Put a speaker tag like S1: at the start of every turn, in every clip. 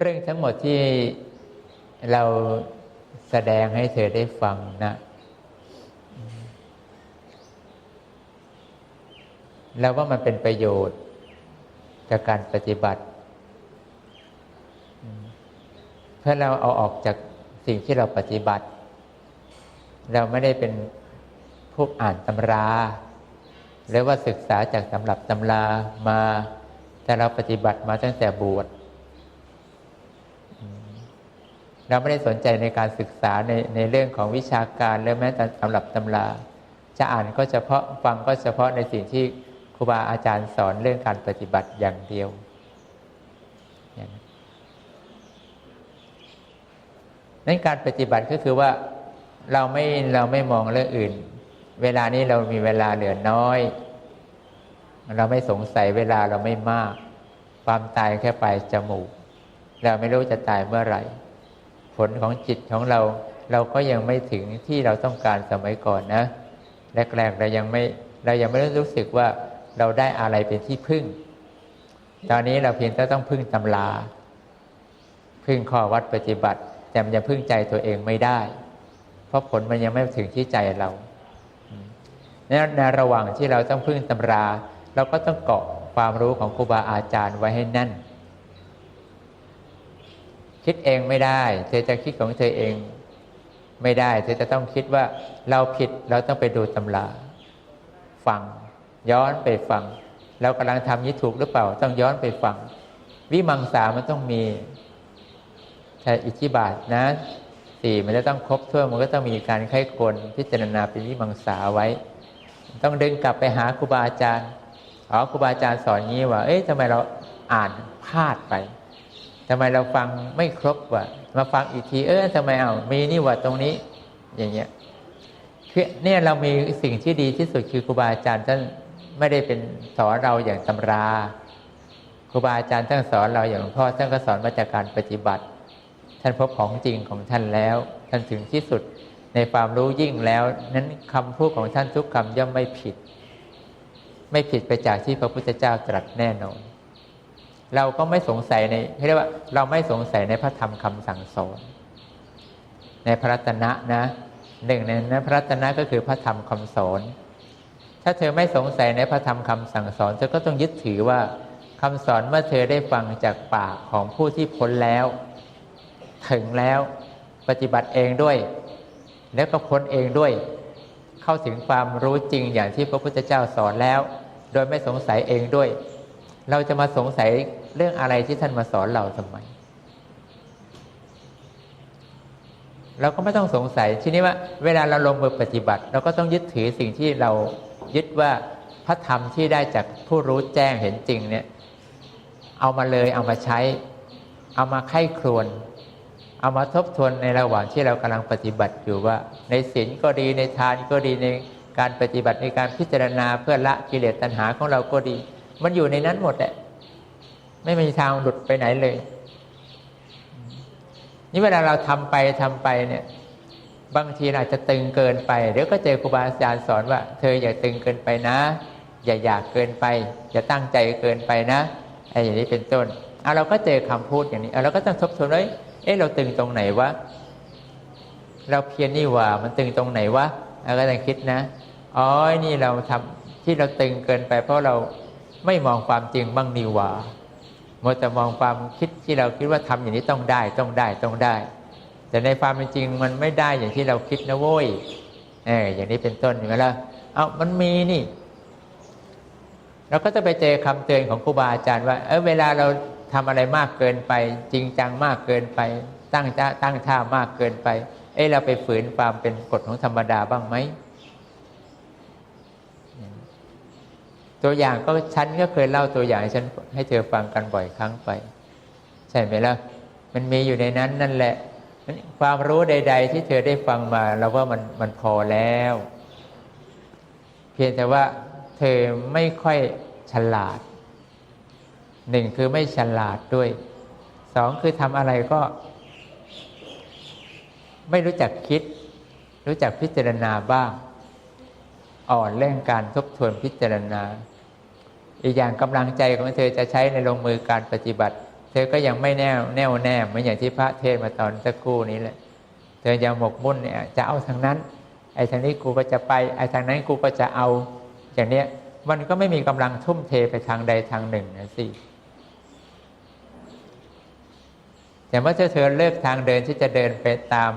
S1: เรื่องทั้งหมดที่เราแสดงให้เธอได้ฟังนะ แล้วว่ามันเป็นประโยชน์กับการปฏิบัติ เพื่อเราเอาออกจากสิ่งที่เราปฏิบัติ เราไม่ได้เป็นพวกอ่านตำรา หรือว่าศึกษาจากตำรับตำรามา แต่เราปฏิบัติมาตั้งแต่บวช เราไม่ได้สนใจในการศึกษาในในเรื่องของวิชาการหรือแม้แต่ตำรับตำรา จะอ่านก็เฉพาะฟังก็เฉพาะในสิ่งที่ครูบาอาจารย์สอนเรื่องการปฏิบัติอย่างเดียว นั้นการปฏิบัติก็คือว่าเราไม่เราไม่มองเรื่องอื่น เวลานี้เรามีเวลาเหลือน้อย เราไม่สงสัยเวลาเราไม่มาก ความตายแค่ปลายจมูก เราไม่รู้จะตายเมื่อไหร่ ผลของจิตของเรา เราก็ยังไม่ถึงที่เราต้องการสมัยก่อนนะแรกๆเรายังไม่เรายังไม่รู้สึกว่าเราได้อะไรเป็นที่พึ่ง ตอนนี้เราเพียงแต่ต้องพึ่งตำรา พึ่งข้อวัดปฏิบัติ แต่มันยังพึ่งใจตัวเองไม่ได้ เพราะผลมันยังไม่ถึงที่ใจเราในระหว่างที่เราต้องพึ่งตำรา เราก็ต้องเกาะความรู้ของครูบาอาจารย์ไว้ให้แน่น คิดเองไม่ได้ เธอจะคิดของเธอเองไม่ได้ เธอจะต้องคิดว่าเราผิดเราต้องไปดูตำราฟัง ย้อนไปฟัง เรากำลังทำนี้ถูกหรือเปล่า ต้องย้อนไปฟัง วิมังสามันต้องมีถ้าอิทธิบาทนะสี่มันจะต้องครบถ้วนมันก็ต้องมีการไข้ควรพิจารณาเป็นวิมังสาไว้ ต้องดึงกลับไปหาครูบาอาจารย์อ๋อครูบาอาจารย์สอนงี้ว่า เอ๊ะทำไมเราอ่านพลาดไป ทำไมเราฟังไม่ครบวะมาฟังอีกทีเออทำไมเอามีนี่วะตรงนี้ อย่างเงี้ยคือเนี่ยเรามีสิ่งที่ดีที่สุดคือครูบาอาจารย์ท่านไม่ได้เป็นสอนเราอย่างตำราครูบาอาจารย์ท่านสอนเราอย่างหลวงพ่อท่านก็สอนมาจากการปฏิบัติ ท่านพบของจริงของท่านแล้ว ท่านถึงที่สุดในความรู้ยิ่งแล้ว นั้นคำพูดของท่านทุกคำย่อมไม่ผิด ไม่ผิดไปจากที่พระพุทธเจ้าตรัสแน่นอน เราก็ไม่สงสัยในเรียกว่าเราไม่สงสัยในพระธรรมคำสั่งสอน ในพระรัตนะนะหนึ่งในนั้นพระรัตนะก็คือพระธรรมคำสอน ถ้าเธอไม่สงสัยในพระธรรมคำสั่งสอนเธอก็ต้องยึดถือว่าคำสอนเมื่อเธอได้ฟังจากปากของผู้ที่พ้นแล้ว ถึงแล้วปฏิบัติเองด้วย แล้วก็พ้นเองด้วย เข้าถึงความรู้จริงอย่างที่พระพุทธเจ้าสอนแล้ว โดยไม่สงสัยเองด้วย เราจะมาสงสัยเรื่องอะไรที่ท่านมาสอนเราทำไม เราก็ไม่ต้องสงสัย ทีนี้ว่าเวลาเราลงมือปฏิบัติ เราก็ต้องยึดถือสิ่งที่เรายึดว่าพระธรรมที่ได้จากผู้รู้แจ้งเห็นจริงเนี่ย เอามาเลยเอามาใช้ เอามาไข้ครวน เอามาทบทวนในระหว่างที่เรากำลังปฏิบัติอยู่ว่า ในศีลก็ดีในทานก็ดีในการปฏิบัติในการพิจารณาเพื่อละกิเลสตัณหาของเราก็ดี มันอยู่ในนั้นหมดแหละ ไม่มีทางหลุดไปไหนเลย นี่เวลาเราทำไปทำไปเนี่ย บางทีอาจจะตึงเกินไป เดี๋ยวก็เจอครูบาอาจารย์สอนว่า เธออย่าตึงเกินไปนะ อย่าอยากเกินไป อย่าตั้งใจเกินไปนะไอ้อย่างนี้เป็นต้นเอาเราก็เจอคำพูดอย่างนี้เอาเราก็ต้องทบทวนเลยเอ๊ะเราตึงตรงไหนวะเราเพียรนี่ว่า มันตึงตรงไหนวะเราก็ต้องคิดนะอ๋อนี่เราทำที่เราตึงเกินไป เพราะเรา ไม่มองความจริงบ้างนี่ว่ามัวแต่มองความคิดที่เราคิดว่าทำอย่างนี้ต้องได้ต้องได้ต้องได้ แต่ในความเป็นจริงมันไม่ได้อย่างที่เราคิดนะโว้ยเอออย่างนี้เป็นต้นเห็นไหมล่ะเอามันมีนี่ เราก็จะไปเจอคำเตือนของครูบาอาจารย์ว่า เออเวลาเราทำอะไรมากเกินไป จริงจังมากเกินไป ตั้งจ้าตั้งท่ามากเกินไป เอ้เราไปฝืนความเป็นกฎของธรรมดาบ้างไหม ตัวอย่างก็ฉันก็เคยเล่าตัวอย่างให้ฉันให้เธอฟังกันบ่อยครั้งไป ใช่ไหมล่ะ มันมีอยู่ในนั้นนั่นแหละความรู้ใด ๆ ที่เธอได้ฟังมาเราว่ามันมันพอแล้ว เพียงแต่ว่าเธอไม่ค่อยฉลาดหนึ่งคือไม่ฉลาดด้วยสองคือทำอะไรก็ ไม่รู้จักคิด รู้จักพิจารณาบ้าง อ่อนเรื่องการทบทวนพิจารณา อีกอย่างกำลังใจของเธอจะใช้ในลงมือการปฏิบัติ เธอก็ยังไม่แน่วแน่วแน่เหมือนอย่างที่พระเทศมาตอนสักครู่นี้แหละ เธอยังหมกมุ่นเนี่ยจะเอาทางนั้น ไอ้ทางนี้กูก็จะไป ไอ้ทางนั้นกูก็จะเอา อย่างเนี้ยมันก็ไม่มีกำลังทุ่มเทไปทางใดทางหนึ่งนะสิแต่เมื่อเธอเลิกทางเดินที่จะเดินไปตาม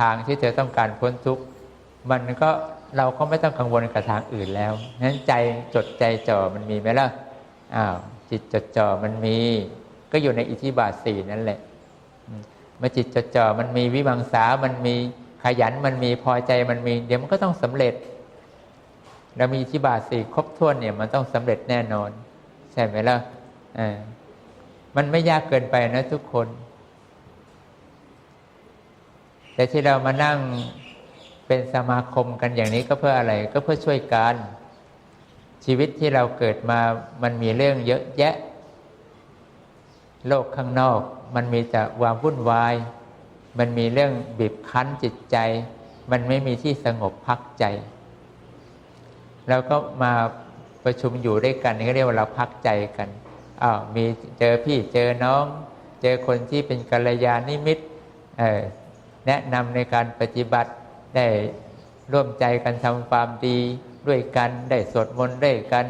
S1: ทางที่เธอต้องการพ้นทุกข์มันก็ เราก็ไม่ต้องกังวลกับทางอื่นแล้วนั้นใจจดใจจ่อมันมีไหมล่ะอ้าวจิตจดจ่อมันมี ก็อยู่ในอิทธิบาทสี่นั่นแหละเมื่อจิตจดจ่อมันมีวิมังสา มันมีขยันมันมีพอใจมันมี เดี๋ยวมันก็ต้องสำเร็จเรามีอิทธิบาทสี่ครบถ้วนเนี่ยมันต้องสำเร็จแน่นอนใช่ไหมล่ะอ่ามันไม่ยากเกินไปนะทุกคน แต่ที่เรามานั่ง เป็นสมาคมกันอย่างนี้ก็เพื่ออะไรก็เพื่อช่วยกัน ชีวิตที่เราเกิดมามันมีเรื่องเยอะแยะ โลกข้างนอก มันมีแต่ความวุ่นวาย มันมีเรื่องบีบคั้นจิตใจ มันไม่มีที่สงบพักใจ เราก็มาประชุมอยู่ด้วยกันนี่ก็เรียกว่าเราพักใจกันอ้าวมีเจอพี่เจอน้อง เจอคนที่เป็นกัลยาณมิตรแนะนำในการปฏิบัติ ได้ร่วมใจกันทำความดีด้วยกันได้สวดมนต์ด้วยกัน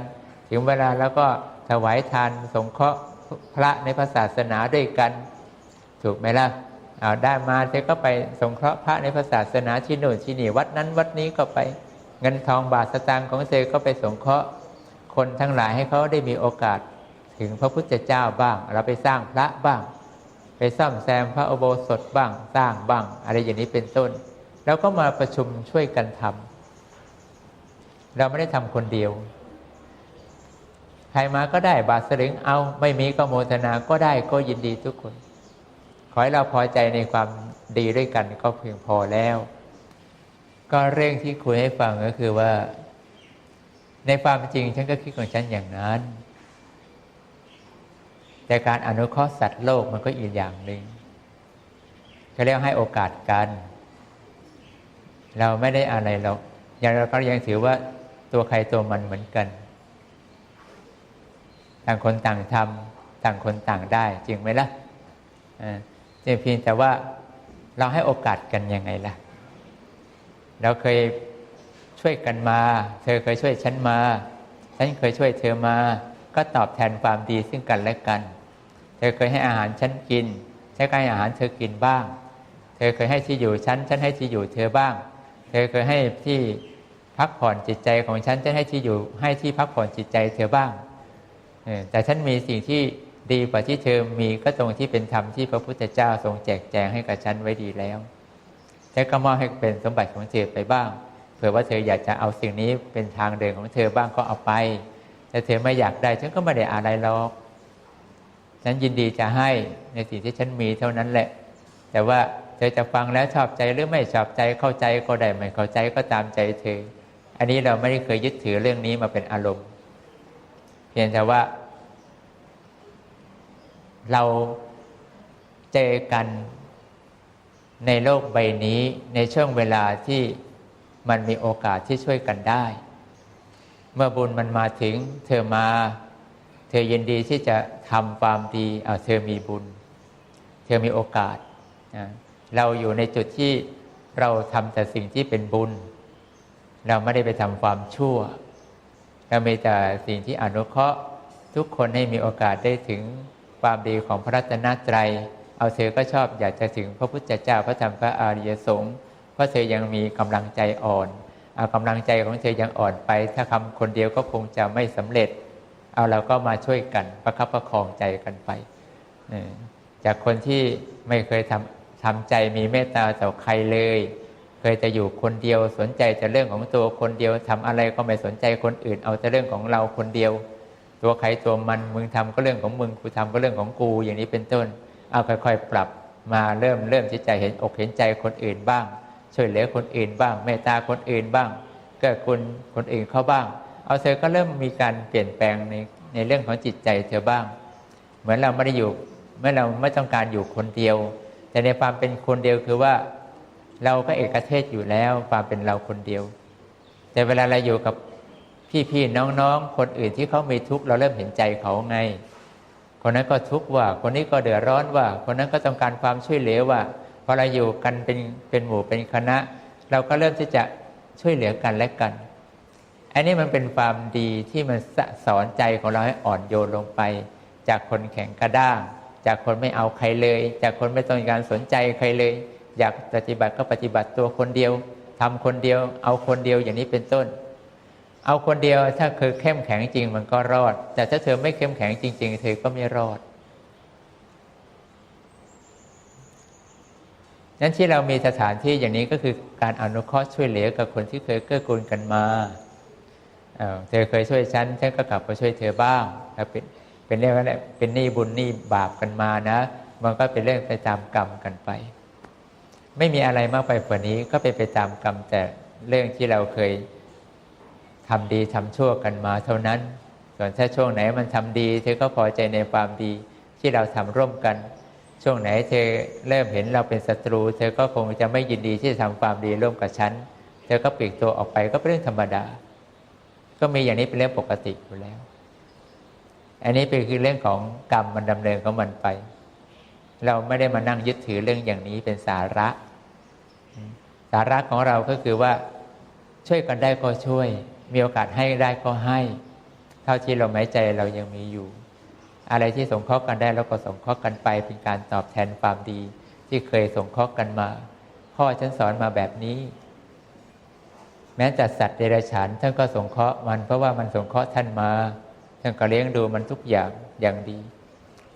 S1: ถึงเวลาแล้วก็ถวายทานสงเคราะห์พระในพระศาสนาด้วยกัน ถูกไหมล่ะเอาได้มาเธอก็ไปสงเคราะห์พระในพระศาสนาที่โน่นที่นี่วัดนั้นวัดนี้ก็ไปเงินทองบาทสตางค์ของเธอก็ไปสงเคราะห์คนทั้งหลายให้เขาได้มีโอกาสถึงพระพุทธเจ้าบ้าง เราไปสร้างพระบ้าง ไปซ่อมแซมพระอุโบสถบ้างสร้างบ้าง อะไรอย่างนี้เป็นต้น แล้วก็มาประชุมช่วยกันทำเราไม่ได้ทำคนเดียว ใครมาก็ได้บาทสลึงเอาไม่มีก็โมทนาก็ได้ก็ยินดีทุกคน ขอให้เราพอใจในความดีด้วยกันก็เพียงพอแล้ว ก็เรื่องที่คุยให้ฟังก็คือว่า ในความจริงฉันก็คิดของฉันอย่างนั้นแต่การอนุเคราะห์สัตว์โลกมันก็อีกอย่างหนึ่งเขาเรียกให้โอกาสกัน เราไม่ได้อะไรเราอย่างเราก็ยังถือว่าตัวใครตัวมันเหมือนกัน ต่างคนต่างทำต่างคนต่างได้ จริงไหมล่ะอ่าเพียงแต่ว่าเราให้โอกาสกันยังไงล่ะ เราเคยช่วยกันมา เธอเคยช่วยฉันมา ฉันเคยช่วยเธอมา ก็ตอบแทนความดีซึ่งกันและกัน เธอเคยให้อาหารฉันกิน ฉันก็ให้อาหารเธอกินบ้าง เธอเคยให้ที่อยู่ฉัน ฉันให้ที่อยู่เธอบ้าง เธอเคยให้ที่พักผ่อนจิตใจของฉันฉันให้ที่อยู่ให้ที่พักผ่อนจิตใจเธอบ้างแต่ฉันมีสิ่งที่ดีกว่าที่เธอมีก็ตรงที่เป็นธรรมที่พระพุทธเจ้าทรงแจกแจงให้กับฉันไว้ดีแล้วฉันก็มอบให้เป็นสมบัติของเธอไปบ้าง เผื่อว่าเธออยากจะเอาสิ่งนี้เป็นทางเดินของเธอบ้างก็เอาไป แต่เธอไม่อยากได้ฉันก็ไม่ได้อะไรหรอกฉันยินดีจะให้ในสิ่งที่ฉันมีเท่านั้นแหละ แต่ว่า เธอจะฟังแล้วชอบใจหรือไม่ชอบใจเข้าใจก็ได้ไม่เข้าใจก็ตามใจเธอ อันนี้เราไม่ได้เคยยึดถือเรื่องนี้มาเป็นอารมณ์ เพียงแต่ว่า เราเจอกันในโลกใบนี้ในช่วงเวลาที่มันมีโอกาสที่ช่วยกันได้ เมื่อบุญมันมาถึง เธอมา เธอยินดีที่จะทำความดีเเธอมีบุญ เธอมีโอกาส เราอยู่ในจุดที่เราทำแต่สิ่งที่เป็นบุญ เราไม่ได้ไปทำความชั่ว เรามีแต่สิ่งที่อนุเคราะห์ทุกคนให้มีโอกาสได้ถึงความดีของพระรัตนตรัย เอาเธอก็ชอบอยากจะถึงพระพุทธเจ้าพระธรรมพระอริยสงฆ์เพราะเธอยังมีกำลังใจอ่อน เอากำลังใจของเธอยังอ่อนไป ถ้าทำคนเดียวก็คงจะไม่สำเร็จ เอาเราก็มาช่วยกันประคับประคองใจกันไป จากคนที่ไม่เคยทำ ทำใจมีเมตตาต่อใครเลย เคยจะอยู่คนเดียวสนใจแต่เรื่องของตัวคนเดียวทำอะไรก็ไม่สนใจคนอื่น เอาแต่เรื่องของเราคนเดียว ตัวใครตัวมันมึงทำก็เรื่องของมึงกูทำก็เรื่องของกูอย่างนี้เป็นต้น เอาค่อยๆ ปรับมาเริ่มเริ่มที่ใจเห็นอกเห็นใจคนอื่นบ้าง ช่วยเหลือคนอื่นบ้าง เมตตาคนอื่นบ้างเกื้อกูลคนอื่นเข้าบ้าง เอาเธอก็เริ่มมีการเปลี่ยนแปลงในในเรื่องของจิตใจเธอบ้าง เหมือนเราไม่ได้อยู่เมื่อเราไม่ต้องการอยู่คนเดียว แต่ในความเป็นคนเดียวคือว่าเราก็เอกเทศอยู่แล้ว ความเป็นเราคนเดียว แต่เวลาเราอยู่กับพี่ๆน้องๆ คนอื่นที่เขามีทุกข์เราเริ่มเห็นใจเขาไง คนนั้นก็ทุกข์ว่า คนนี้ก็เดือดร้อนว่า คนนั้นก็ต้องการความช่วยเหลือว่าพอเราอยู่กันเป็นเป็นหมู่เป็นคณะ เราก็เริ่มที่จะช่วยเหลือกันและกัน อันนี้มันเป็นความดีที่มันสอนใจของเราให้อ่อนโยนลงไป จากคนแข็งกระด้าง จากคนไม่เอาใครเลย จากคนไม่ต้องการสนใจใครเลย อยากปฏิบัติก็ปฏิบัติตัวคนเดียวทำคนเดียว เอาคนเดียวอย่างนี้เป็นต้น เอาคนเดียวถ้าคือเข้มแข็งจริงมันก็รอด แต่ถ้าเธอไม่เข้มแข็งจริง ๆ เธอก็ไม่รอดนั้นที่เรามีสถานที่อย่างนี้ก็คือการอนุเคราะห์ช่วยเหลือกับคนที่เคยเกื้อกูลกันมาเเธอเคยช่วยฉันฉันก็กลับมาช่วยเธอบ้างแล้วเป็น เป็นเรื่องอะไรเป็นหนี้บุญหนี้บาปกันมานะ มันก็เป็นเรื่องไปตามกรรมกันไป ไม่มีอะไรมากไปกว่านี้ก็เป็นไปตามกรรมแต่เรื่องที่เราเคยทำดีทำชั่วกันมาเท่านั้น ส่วนถ้าช่วงไหนมันทำดีเธอก็พอใจในความดีที่เราทำร่วมกัน ช่วงไหนเธอเริ่มเห็นเราเป็นศัตรู เธอก็คงจะไม่ยินดีที่จะทำความดีร่วมกับฉัน เธอก็ปลีกตัวออกไปก็เป็นเรื่องธรรมดา ก็มีอย่างนี้เป็นเรื่องปกติอยู่แล้ว อันนี้เป็นคือเรื่องของกรรมมันดำเนินของมันไป เราไม่ได้มานั่งยึดถือเรื่องอย่างนี้เป็นสาระ สาระของเราก็คือว่าช่วยกันได้ก็ช่วย มีโอกาสให้ได้ก็ให้ เท่าที่เราหมายใจเรายังมีอยู่ อะไรที่สงเคราะห์กันได้เราก็สงเคราะห์กันไปเป็นการตอบแทนความดี ที่เคยสงเคราะห์กันมา พ่อฉันสอนมาแบบนี้ แม้แต่สัตว์เดรัจฉานท่านก็สงเคราะห์มันเพราะว่ามันสงเคราะห์ท่านมา ท่านก็เลี้ยงดูมันทุกอย่างอย่างดี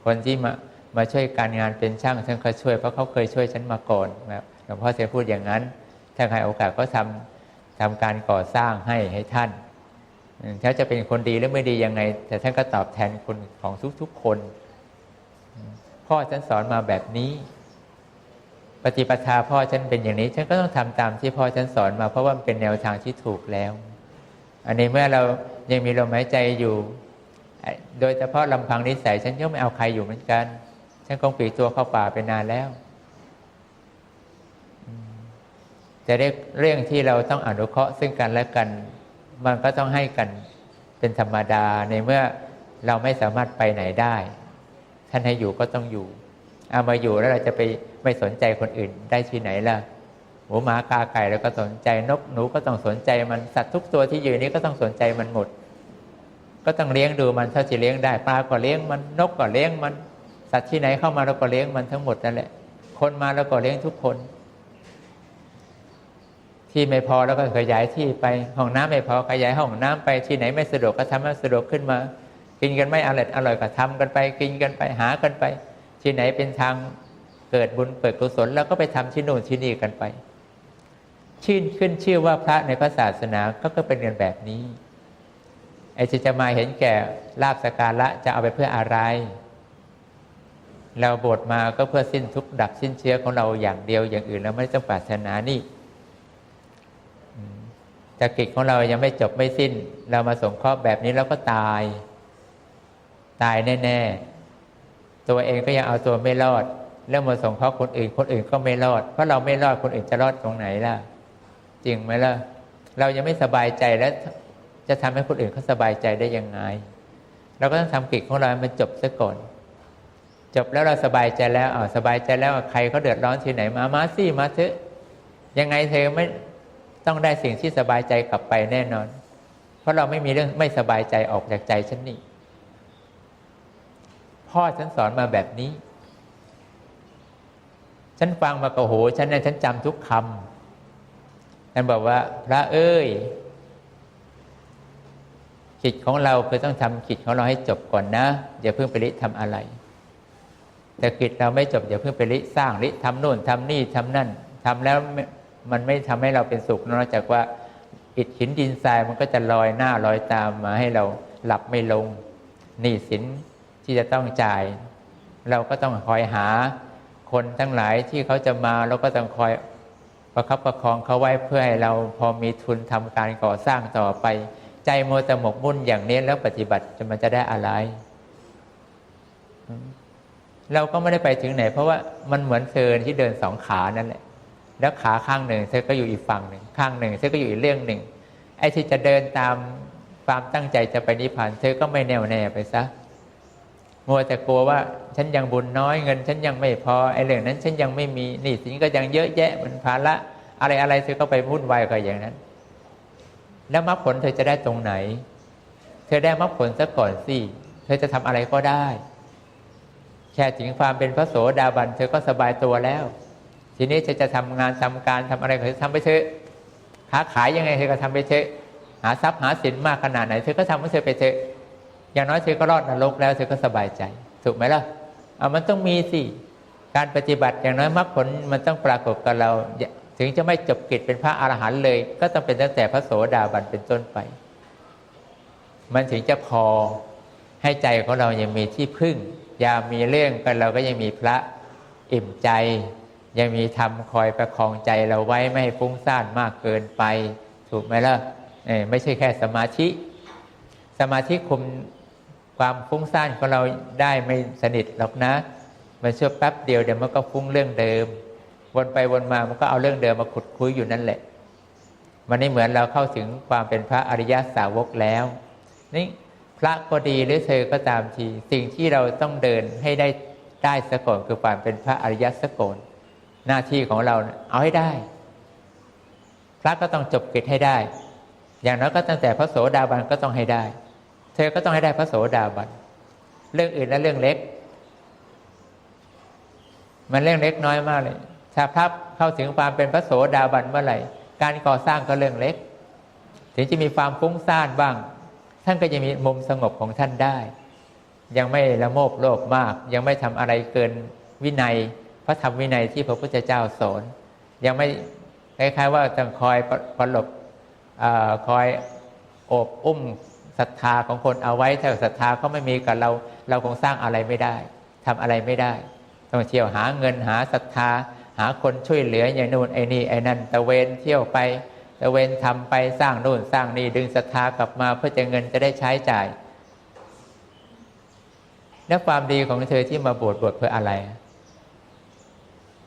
S1: คนที่มามาช่วยการงานเป็นช่างท่านก็ช่วยเพราะเขาเคยช่วยฉันมาก่อนนะหลวงพ่อเสียพูดอย่างนั้น ถ้าใครโอกาสก็ทำทำการก่อสร้างให้ให้ท่านถ้าจะเป็นคนดีหรือไม่ดียังไง แต่ท่านก็ตอบแทนคนของทุกๆคนพ่อฉันสอนมาแบบนี้ ปฏิปทาพ่อฉันเป็นอย่างนี้ ฉันก็ต้องทำตามที่พ่อฉันสอนมาเพราะว่ามันเป็นแนวทางที่ถูกแล้ว อันนี้เมื่อเรายังมีลมหายใจอยู่ โดยเฉพาะลำพังนิสัยฉันก็ไม่เอาใครอยู่เหมือนกัน ฉันคงปีตัวเข้าป่าไปนานแล้วจะเรียกเรื่องที่เราต้องอนุเคราะห์ซึ่งกันและกัน มันก็ต้องให้กันเป็นธรรมดาในเมื่อเราไม่สามารถไปไหนได้ ท่านให้อยู่ก็ต้องอยู่เอามาอยู่แล้วเราจะไปไม่สนใจคนอื่นได้ที่ไหนล่ะหมูหมากาไก่เราก็สนใจนกหนูก็ต้องสนใจมันสัตว์ทุกตัวที่อยู่นี้ก็ต้องสนใจมันหมด ก็ต้องเลี้ยงดูมันเท่าที่เลี้ยงได้ปลาก็เลี้ยงมันนกก็เลี้ยงมันสัตว์ที่ไหนเข้ามาเราก็เลี้ยงมันทั้งหมดนั่นแหละ คนมาเราก็เลี้ยงทุกคน ที่ไม่พอแล้วก็ขยายที่ไปห้องน้ำไม่พอขยายห้องน้ำไปที่ไหนไม่สะดวกก็ทำให้สะดวกขึ้นมา กินกันไม่อร่อยอร่อยก็ทำกันไป กินกันไปหากันไป ที่ไหนเป็นทางเกิดบุญเปิดกุศลแล้วก็ไปทำที่โน่นที่นี่กันไป ชื่นขึ้นชื่อว่าพระในพระศาสนาก็ก็เป็นกันแบบนี้ ไอ้ที่จะมาเห็นแก่ลาบสการะจะเอาไปเพื่ออะไร เราบวชมาก็เพื่อสิ้นทุกข์ดับสิ้นเชื้อของเราอย่างเดียวอย่างอื่นเราไม่ต้องปรารถนานี่แต่กิจของเรายังไม่จบไม่สิ้น เรามาสงเคราะห์แบบนี้เราก็ตาย ตายแน่ ๆ ตัวเองก็ยังเอาตัวไม่รอด แล้วมาสงเคราะห์คนอื่น คนอื่นก็ไม่รอด เพราะเราไม่รอดคนอื่นจะรอดตรงไหนล่ะ จริงไหมล่ะเรายังไม่สบายใจแล้ว จะทำให้คนอื่นเขาสบายใจได้ยังไง เราก็ต้องทำกิจของเรามันจบซะก่อน จบแล้วเราสบายใจแล้วอ่าสบายใจแล้วใครเขาเดือดร้อนที่ไหนมามาสิมาเถอะยังไงเธอไม่ต้องได้สิ่งที่สบายใจกลับไปแน่นอน เพราะเราไม่มีเรื่องไม่สบายใจออกจากใจฉันนี่พ่อฉันสอนมาแบบนี้ ฉันฟังมาก็โหฉันนี่ฉันจำทุกคำท่านบอกว่า พระเอ้ย จิตของเราคือต้องทำจิตของเราให้จบก่อนนะ อย่าเพิ่งไปริทำอะไร แต่กิจเราไม่จบอย่าเพิ่งไปริสร้างริทำโน่นทำนี่ทำนั่นทำแล้วมันไม่ทำให้เราเป็นสุขนอกจากว่าอิฐหินดินทรายมันก็จะลอยหน้าลอยตามมาให้เราหลับไม่ลงหนี้สินที่จะต้องจ่าย เราก็ต้องคอยหาคนทั้งหลายที่เขาจะมาเราก็ต้องคอยประคับประคองเขาไว้เพื่อให้เราพอมีทุนทำการก่อสร้างต่อไป ใจโมตหมกมุ่นอย่างนี้แล้วปฏิบัติจะมันจะได้อะไร เราก็ไม่ได้ไปถึงไหน เพราะว่ามันเหมือนเทินที่เดินสองขานั่นแหละ แล้วขาข้างหนึ่งเธอก็อยู่อีกฝั่งหนึ่งข้างหนึ่งเธอก็อยู่อีกเรื่องหนึ่งไอ้ที่จะเดินตามความตั้งใจจะไปนิพพานเธอก็ไม่แน่วแน่ไปซะมัวแต่กลัวว่า ฉันยังบุญน้อยเงิน ฉันยังไม่พอไอ้เรื่องนั้น ฉันยังไม่มีนี่สินก็ยังเยอะแยะมันภาระอะไรอะไรเธอก็ไปวุ่นวายกับอย่างนั้น แล้วมรรคผลเธอจะได้ตรงไหน เธอได้มรรคผลซะก่อนสิ เธอจะทำอะไรก็ได้ แค่ถึงความเป็นพระโสดาบัน เธอก็สบายตัวแล้ว ทีนี้เธอจะทำงานทำการทำอะไรก็ทำไปเถอะค้าขายยังไงเธอก็ทำไปเถอะหาทรัพย์หาสินมากขนาดไหน เธอก็ทำให้เธอไปเถอะอย่างน้อยเธอก็รอดนรกแล้วเธอก็สบายใจ ถูกไหมล่ะเอามันต้องมีสิการปฏิบัติอย่างน้อยมรรคผลมันต้องปรากฏกับเรา ถึงจะไม่จบกิจเป็นพระอรหันต์เลย ก็ต้องเป็นตั้งแต่พระโสดาบันเป็นต้นไป มันถึงจะพอให้ใจของเรายังมีที่พึ่ง ยามมีเรื่องกันเราก็ยังมีพระอิ่มใจ ยังมีธรรมคอยประคองใจเราไว้ไม่ให้ฟุ้งซ่านมากเกินไป ถูกไหมล่ะไม่ใช่แค่สมาธิ สมาธิคุมความฟุ้งซ่านของเราได้ไม่สนิทหรอกนะ มันชั่วแป๊บเดียวเดี๋ยวมันก็ฟุ้งเรื่องเดิม วนไปวนมามันก็เอาเรื่องเดิมมาขุดคุยอยู่นั่นแหละ มันนี่เหมือนเราเข้าถึงความเป็นพระอริยสาวกแล้ว นี่พระก็ดีหรือเธอก็ตามที สิ่งที่เราต้องเดินให้ได้ได้สะก่อนคือความเป็นพระอริยสก่อนหน้าที่ของเราเอาให้ได้ พระก็ต้องจบกิจให้ได้ อย่างน้อยก็ตั้งแต่พระโสดาบันก็ต้องให้ได้ เธอก็ต้องให้ได้พระโสดาบันเรื่องอื่นและเรื่องเล็ก มันเรื่องเล็กน้อยมากเลย ถ้าพระเข้าถึงความเป็นพระโสดาบันเมื่อไหร่ การก่อสร้างก็เรื่องเล็ก ถึงจะมีความฟุ้งซ่านบ้าง ท่านก็จะมีมุมสงบของท่านได้ ยังไม่ละโมบโลภมาก ยังไม่ทำอะไรเกินวินัย พระธรรมวินัยที่พระพุทธเจ้าสอน ยังไม่คล้ายๆว่าต้องคอยปลบคอยโอบอุ้มศรัทธาของคนเอาไว้ถ้าศรัทธาเขาไม่มีกับเรา เราคงสร้างอะไรไม่ได้ทำอะไรไม่ได้ ต้องเที่ยวหาเงินหาศรัทธา หาคนช่วยเหลืออย่างนู่นไอ้นี่ไอ้นั่นตะเวนเที่ยวไปตะเวนทำไปสร้างนู่นสร้างนี่ดึงศรัทธากลับมาเพื่อจะเงินจะได้ใช้จ่ายแล้วความดีของเธอที่มาบวชบวชเพื่ออะไร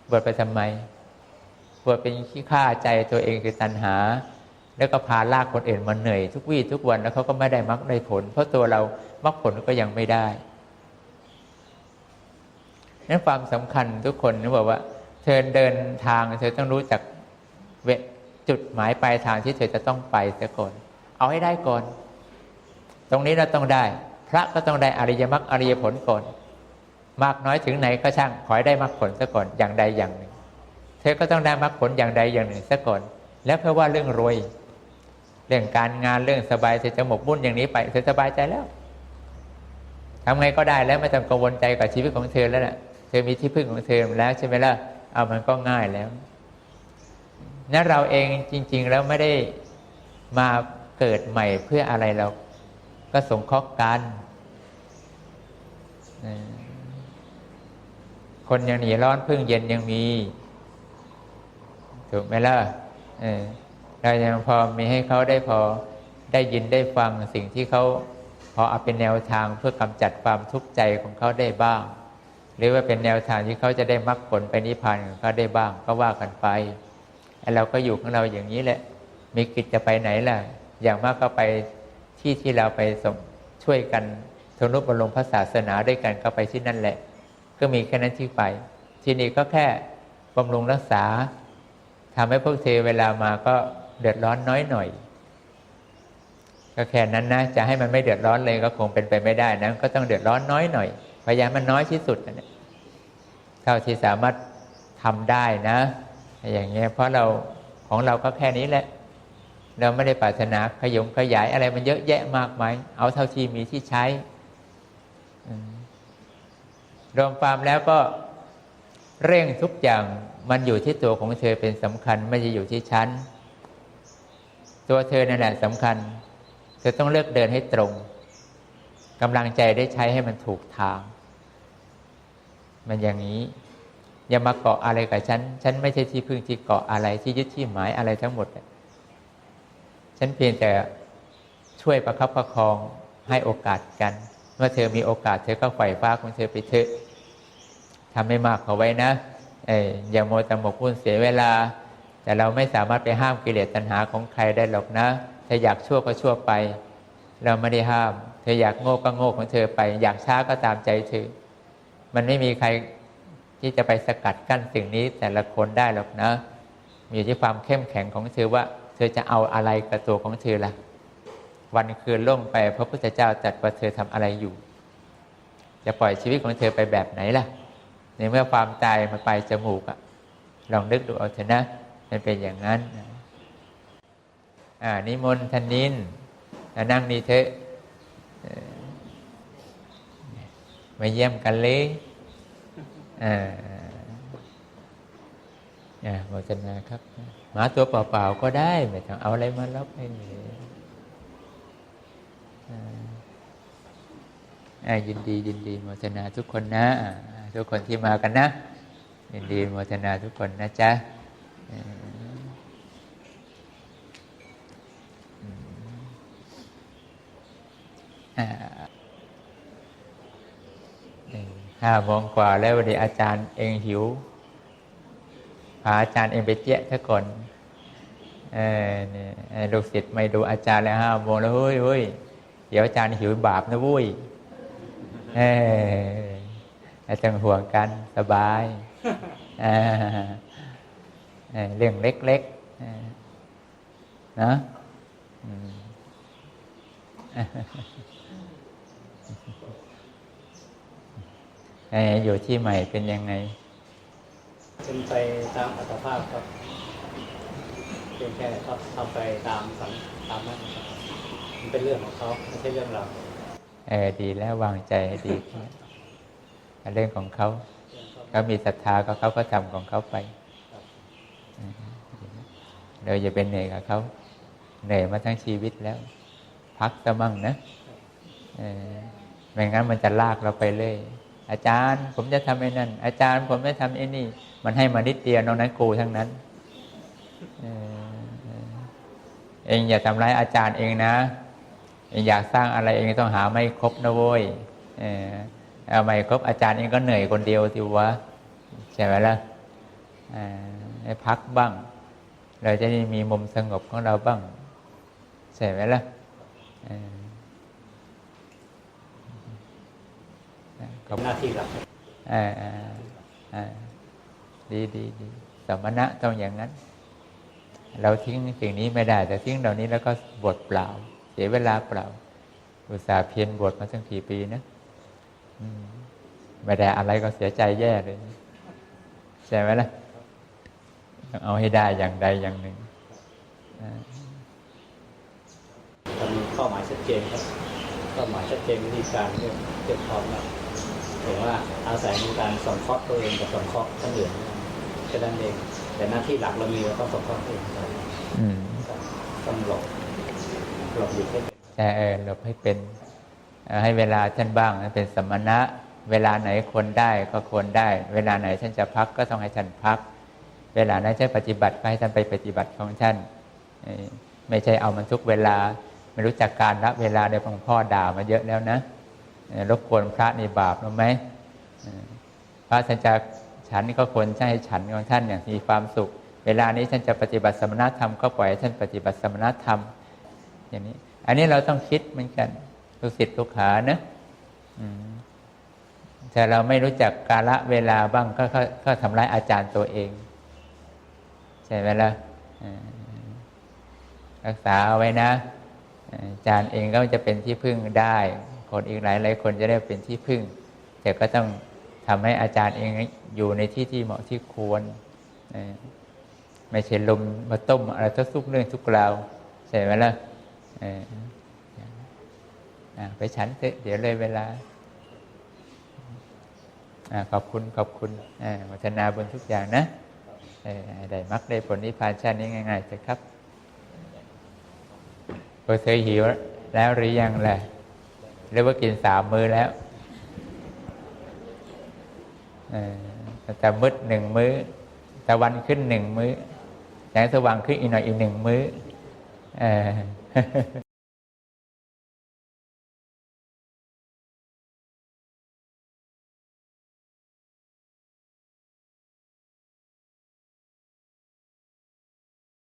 S1: บวชไปทำไมบวชเป็นขี้ข้าใจตัวเองคือตัณหา แล้วก็พาลากคนอื่นมาเหนื่อย ทุกวี่ทุกวันแล้วเขาก็ไม่ได้มรรคได้ผล เพราะตัวเรามรรคผลก็ยังไม่ได้นั้นความสำคัญทุกคนนะบอกว่า เธอเดินทางเธอต้องรู้จักเวจุดหมายปลายทางที่เธอจะต้องไปเสียก่อนเอาให้ได้ก่อน ตรงนี้เราต้องได้ พระก็ต้องได้อริยมรรคอริยผลก่อนมากน้อยถึงไหนก็ช่างขอให้ได้มรรคผลซะก่อนอย่างใดอย่างหนึ่ง เธอก็ต้องได้มรรคผลอย่างใดอย่างหนึ่งซะก่อน แล้วเพื่อว่าเรื่องรวย เรื่องการงานเรื่องสบายเธอจะหมกมุ่นอย่างนี้ไปเธอสบายใจแล้วทำไงก็ได้แล้วไม่ต้องกังวลใจกับชีวิตของเธอแล้วนะ่ะเธอมีที่พึ่งของเธอแล้วใช่ไหมล่ะ เอามันก็ง่ายแล้วนั่นเราเองจริง ๆ แล้วไม่ได้มาเกิดใหม่เพื่ออะไรเราก็สงเคราะห์กัน คนยังหนีร้อนพึ่งเย็นยังมี ถูกไหมล่ะเรายังพอมีให้เขาได้พอได้ยินได้ฟังสิ่งที่เขาพอเอาเป็นแนวทางเพื่อกำจัดความทุกข์ใจของเขาได้บ้าง หรือว่าเป็นแนวทางที่เขาจะได้มรรคผลไปนิพพานของเขาได้บ้างก็ว่ากันไปเราก็อยู่ของเราอย่างนี้แหละ มีกิจจะไปไหนล่ะ อย่างมากก็ไปที่ที่เราไปส่งช่วยกันทนุบรมพระศาสนาด้วยกันก็ไปที่นั่นแหละ ก็มีแค่นั้นที่ไป ที่นี่ก็แค่บำรุงรักษาทำให้พวกเทเวลามาก็เดือดร้อนน้อยหน่อย ก็แค่นั้นนะ จะให้มันไม่เดือดร้อนเลยก็คงเป็นไปไม่ได้นะก็ต้องเดือดร้อนน้อยหน่อย พยายามมันน้อยที่สุดนะเท่าที่สามารถทำได้นะ อย่างเงี้ยเพราะเราของเราก็แค่นี้แหละ เราไม่ได้ปรารถนาขยงขยายอะไรมันเยอะแยะมากมายเอาเท่าที่มีที่ใช้รวมความแล้วก็เร่งทุกอย่างมันอยู่ที่ตัวของเธอเป็นสำคัญไม่ใช่อยู่ที่ฉัน ตัวเธอนั่นแหละสำคัญ เธอต้องเลือกเดินให้ตรง กำลังใจได้ใช้ให้มันถูกทาง มันอย่างนี้ อย่ามาเกาะอะไรกับฉัน ฉันไม่ใช่ที่พึ่งที่เกาะอะไรที่ยึดที่หมายอะไรทั้งหมด ฉันเพียงแต่ช่วยประคับประคองให้โอกาสกัน เมื่อเธอมีโอกาสเธอก็ไฝ่ฟ้าของเธอไปเถอะทำไม่มากเขาไว้นะเอออย่าโมตหมกมุ่นเสียเวลา แต่เราไม่สามารถไปห้ามกิเลสตัณหาของใครได้หรอกนะ ถ้าอยากชั่วก็ชั่วไป เราไม่ได้ห้าม เธออยากโง่ก็โง่ของเธอไป อยากช้าก็ตามใจเธอ มันไม่มีใครที่จะไปสกัดกั้นสิ่งนี้แต่ละคนได้หรอกนะ มีที่ความเข้มแข็งของเธอว่า เธอจะเอาอะไรกับตัวของเธอละ่ะ วันคืนล่วงไปพระพุทธเจ้าจัดว่าเธอทำอะไรอยู่ จะปล่อยชีวิตของเธอไปแบบไหนล่ะ ในเมื่อความตายมาไปจมูกอะลองนึกดูเอาเถอะนะ มันเป็นอย่างนั้นอ่านิมนต์ธนิน นั่งนี่เถอะมาเยี่ยมกันเลยอ่าอ่าโมจนาครับหมาตัวเปล่าๆก็ได้ไม่ต้องเอาอะไรมารับให้อ่าอ่ายินดียินดีโมจนาทุกคนนะ ทุกคนที่มากันนะ ยินดีโมทนาทุกคนนะจ๊ะเอ่ออืมอ่านี่ ห้าโมงกว่าแล้ววันนี้อาจารย์เองหิวพาอาจารย์เองไปเจ๊ะซะก่อนเออเนี่ยเอ่อลูกศิษย์ไม่ดูอาจารย์แล้วห้าโมงแล้วเฮ้ยเฮ้ยเดี๋ยวอาจารย์หิวบาปนะวุ้ยเอออาจารย์ห่วงกันสบายเออเรื่องเล็กๆนะ อืมเอ่ออยู่ที่ใหม่เป็นยังไง
S2: เป็นไปตามอัตภาพครับเพียงแค่ครับทำไปตามสังตามนั้นครับมันเป็นเรื่องของเขาไม่ใช่เรื่องเรา
S1: เออดีแล้ววางใจให้ดีขึ้นเรื่องของเขาเขามีศรัทธาก็เขาก็ทำของเขาไปอืมเราอย่าเป็นเหนื่อยกับเขาเหนื่อยมาทั้งชีวิตแล้ว พักซะมั่งนะเออไม่งั้นมันจะลากเราไปเลย อาจารย์ ผมจะทำไอ้นั่น อาจารย์ผมจะทำไอ้นี่ มันให้มานิดเดียวนอกนั้นกูทั้งนั้นเออเองอย่าทำร้ายอาจารย์เองนะ เองอยากสร้างอะไรเองต้องหาไม่ครบนะโว้ยเอาไม่ครบอาจารย์เองก็เหนื่อยคนเดียวสิวะใช่ไหมล่ะอ่าให้พักบ้าง เราจะได้มีมุมสงบของเราบ้างใช่ไหมล่ะ เออขอบ
S2: หน้าที่หลัก
S1: อ่าอ่าอ่าดีดีดีสมณะต้องอย่างนั้น เราทิ้งสิ่งนี้ไม่ได้ แต่ทิ้งเหล่านี้แล้วก็บทเปล่า เสียเวลาเปล่า อุตส่าห์เพียรบวชมาตั้งกี่ปีนะอืมไม่ได้อะไรก็เสียใจแย่เลยใช่ไหมล่ะต้องเอาให้ได้อย่างใดอย่างหนึ่งอ่า
S2: จะมีเป้าหมายชัดเจนครับเป้าหมายชัดเจนวิธีการเรื่องเก็บพร้อมนะ เห็นว่าอาศัยในการสอนเคราะห์ตัวเองกับสอนเคราะห์คนอื่นแค่นั้นเอง แต่หน้าที่หลักเรามีเราต้องสอนเคราะห์ตัวเองต้องหลบหลบอยู่แค่
S1: แต่เออหลบให้เป็นให้เวลาท่านบ้างเป็นสมณะ เวลาไหนควรได้ก็ควรได้ เวลาไหนท่านจะพักก็ต้องให้ท่านพัก เวลาไหนจะปฏิบัติก็ให้ท่านไปปฏิบัติของท่านไม่ใช่เอามันทุกเวลา ไม่รู้จักการละเวลาในหลวงพ่อด่ามาเยอะแล้วนะ รบกวนพระในบาปรู้ไหมพระท่านจะฉันก็ควรให้ฉันของท่านอย่างมีความสุข เวลานี้ท่านจะปฏิบัติสมณธรรมก็ปล่อยให้ท่านปฏิบัติสมณธรรม อย่างนี้ อันนี้เราต้องคิดเหมือนกันลูกศิษย์ลูกหานะแต่เราไม่รู้จักกาละเวลาบ้างก็ก็ก็ทำร้ายอาจารย์ตัวเอง ใช่ไหมล่ะอ่ารักษาเอาไว้นะอาจารย์เองก็จะเป็นที่พึ่งได้ คนอีกหลายหลายคนจะได้เป็นที่พึ่ง แต่ก็ต้องทำให้อาจารย์เองอยู่ในที่ที่เหมาะที่ควร ไม่ใช่ลมมาต้มอะไรทุกทุกเรื่องทุกราวใช่ไหมล่ะไปฉันเเดี๋ยวเลยเวลาอขอบคุณขอบคุณวัฒนาบนทุกอย่างนะได้มักได้ผลนิพพานชาตินี้ง่ายๆเถอะครับพอเธอหิวแล้วหรือยังแหละ เรียกว่ากินสามมื้อแล้วแต่มืดหนึ่งมื้อตะวันขึ้นหนึ่งมื้อแสงสว่างขึ้นอีกหน่อยอีกหนึ่งมื้อ